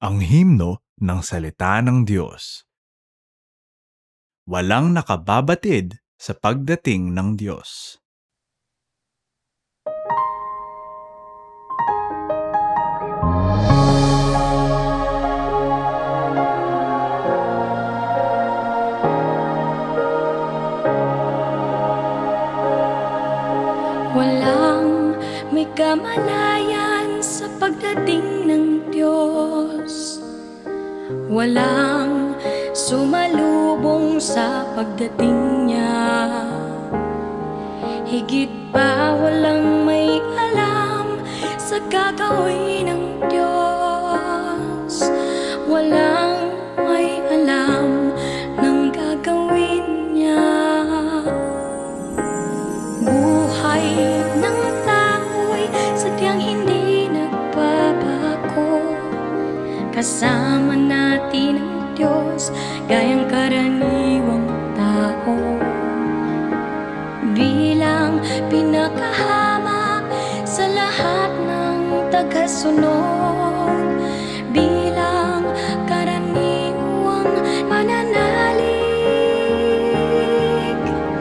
Ang himno ng salita ng Diyos. Walang nakababatid sa pagdating ng Diyos. Walang may kamalayan sa pagdating ng Diyos Walang sumalubong sa pagdating niya. Higit pa walang may alam sa gagawin ng Diyos gayang karaniwang tao. Bilang pinakahamak sa lahat ng tagasunod. Bilang karaniwang mananalig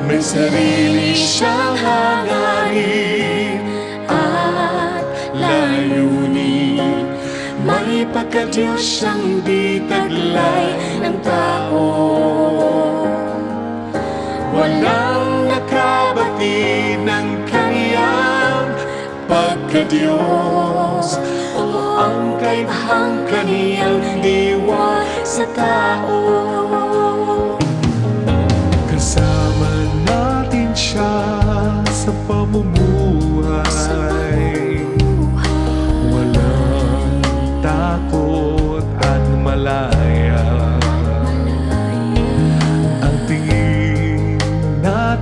May sarili siyang hangarin May pagkadyos siyang di taglay ng tao. Walang nakabatid ng kaniyang pagkadyos O ang kaibahang kaniyang diwa sa tao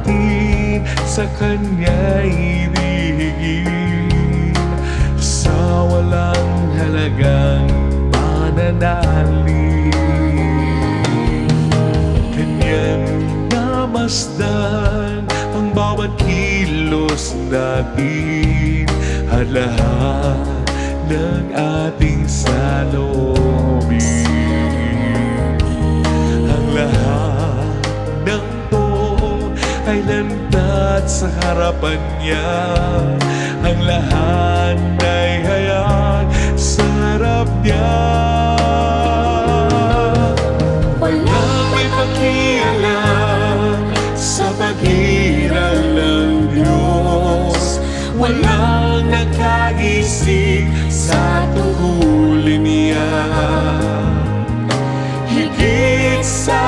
natin sa Kanya'y ibigin. Sa walang halagang pananalig Kanyang namasdan ang bawat kilos natin. At lahat ng ating salobin lantat sa harapan niya Ang lahat ay hayag sa harap niya. Walang may pakialam sa paghirap ng Diyos. Walang nakaisip sa tungkulin niya. Higit sa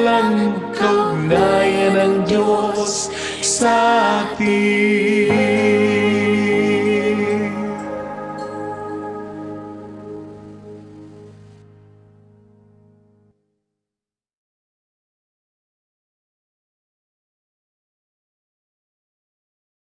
walang kaugnayan ng Diyos sa atin.